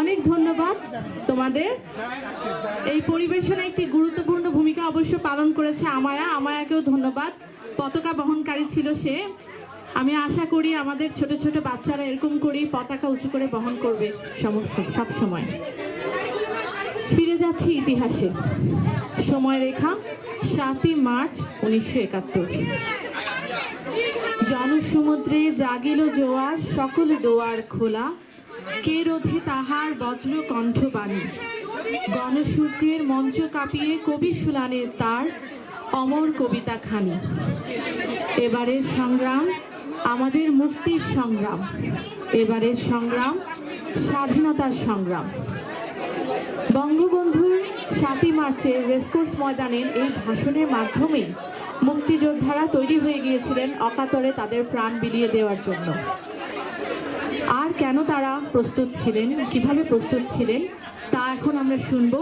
অনেক ধন্যবাদ তোমাদের। এই পরিবেশনে একটি গুরুত্বপূর্ণ ভূমিকা অবশ্য পালন করেছে আমায়া। আমায়াকেও ধন্যবাদ। পতাকা বহনকারী ছিল সে। আমি আশা করি আমাদের ছোট ছোট বাচ্চারা এরকম করেই পতাকা উঁচু করে বহন করবে সব সময় ফিরে যাচ্ছি ইতিহাসে। সময়রেখা সাতই মার্চ উনিশশো একাত্তর। জনসমুদ্রে জাগিল জোয়ার, সকল দোয়ার খোলা। কে রোধে তাহার বজ্র কণ্ঠবাণী গণসূর্যের মঞ্চ কাঁপিয়ে কবি সুলানের তার, অমর কবিতা খানি। এবারের সংগ্রাম, আমাদের মুক্তির সংগ্রাম। এবারের সংগ্রাম, স্বাধীনতার সংগ্রাম। বঙ্গবন্ধুর সাতই মার্চের রেসকোর্স ময়দানের এই ভাষণের মাধ্যমে মুক্তিযোদ্ধারা তৈরি হয়ে গিয়েছিলেন অকাতরে তাদের প্রাণ বিলিয়ে দেওয়ার জন্য। আর কেন তারা প্রস্তুত ছিলেন, কীভাবে প্রস্তুত ছিলেন, তা এখন আমরা শুনব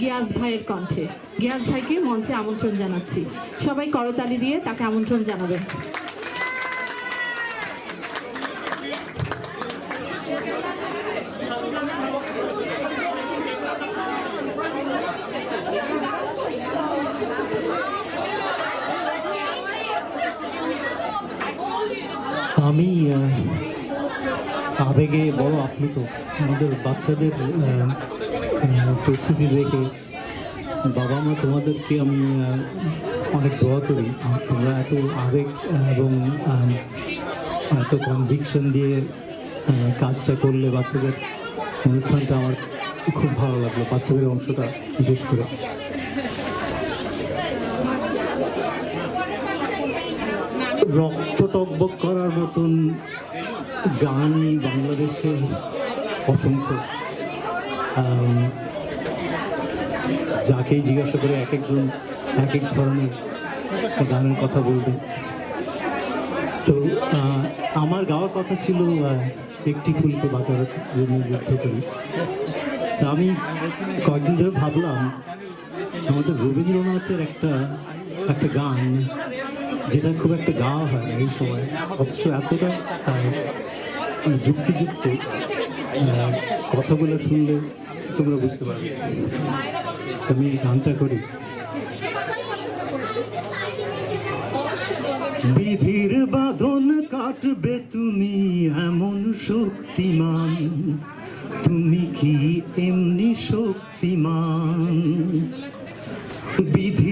গিয়াস ভাইয়ের কণ্ঠে। গিয়াস ভাইকে মঞ্চে আমন্ত্রণ জানাচ্ছি। সবাই করতালি দিয়ে তাকে আমন্ত্রণ জানাবেন। আমি আবেগে বড় আপ্লুত। আমাদের বাচ্চাদের পরিস্থিতি দেখে বাবা মা তোমাদেরকে আমি অনেক দোয়া করি। তোমরা এত আবেগ এবং এত কনভিকশন দিয়ে কাজটা করলে বাচ্চাদের অনুষ্ঠানটা আমার খুব ভালো লাগল, বাচ্চাদের অংশটা বিশেষ করে। রক্ত টকবক করার মতন গান বাংলাদেশে অসংখ্য। যাকেই জিজ্ঞাসা করে এক একজন, এক এক ধরনের গানের কথা বলবে। তো আমার গাওয়ার কথা ছিল একটি ফুলকে বাঁচার জন্য যুদ্ধ করি। আমি কয়েকদিন ধরে ভাবলাম, আমাদের রবীন্দ্রনাথের একটা একটা গান যেটা খুব একটা গাওয়া হয় না এই সময়। অথচ এতটা যুক্তিযুক্ত কথাগুলো শুনলে তোমরা বুঝতে পারবে। আমি গানটা করি। বিধির বাঁধন কাটবে তুমি এমন শক্তিমান, তুমি কি এমনি শক্তিমান? বাঁধন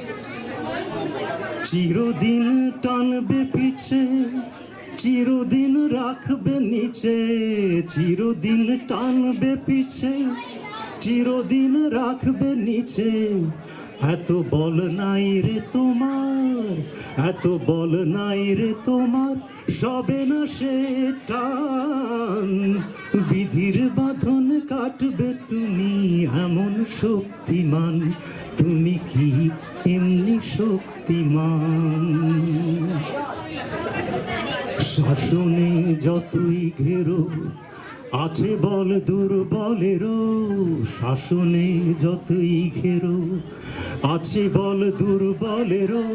চিরদিন টানবে পিছে, চিরদিন রাখবে নিচে, চিরদিন টানবে পিছে, চিরদিন রাখবে নিচে। এত বল নাই রে তোমার, এত বল নাই রে তোমার, সবে না সে টান। বিধির বাঁধন কাটবে তুমি এমন শক্তিমান তুমি কি এমনি শক্তিমান? শাসনে যতই ঘেরো, আছে বল দুর্বলেরও শাসনে যতই ঘেরো, আছে বল দুর্বলেরও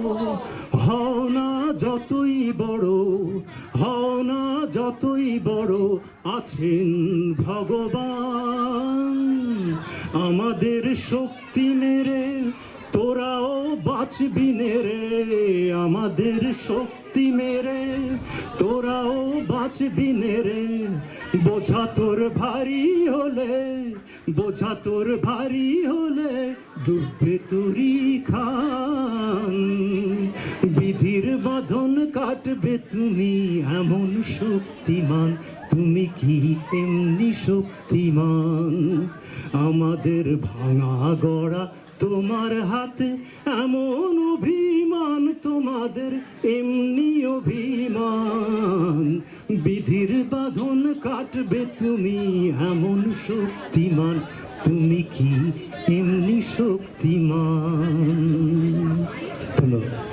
হও না যতই বড়, হও না যতই বড়, আছেন ভগবান। আমাদের শক্তি বাঁচবি নে রে, আমাদের শক্তি মেরে, তোরাও বাঁচবি নে রে। বোঝা তোর ভারী হলে, বোঝা তোর ভারী হলে ডুববে তোরি খান। বিধির বাঁধন কাটবে তুমি, এমন শক্তিমান, তুমি কি এমনি শক্তিমান? আমাদের ভাঙা গড়া তোমার হাতে এমন অভিমান, তোমাদের এমনি অভিমান। বিধির বাঁধন কাটবে তুমি এমন শক্তিমান, তুমি কি এমনি শক্তিমান? ধন্যবাদ।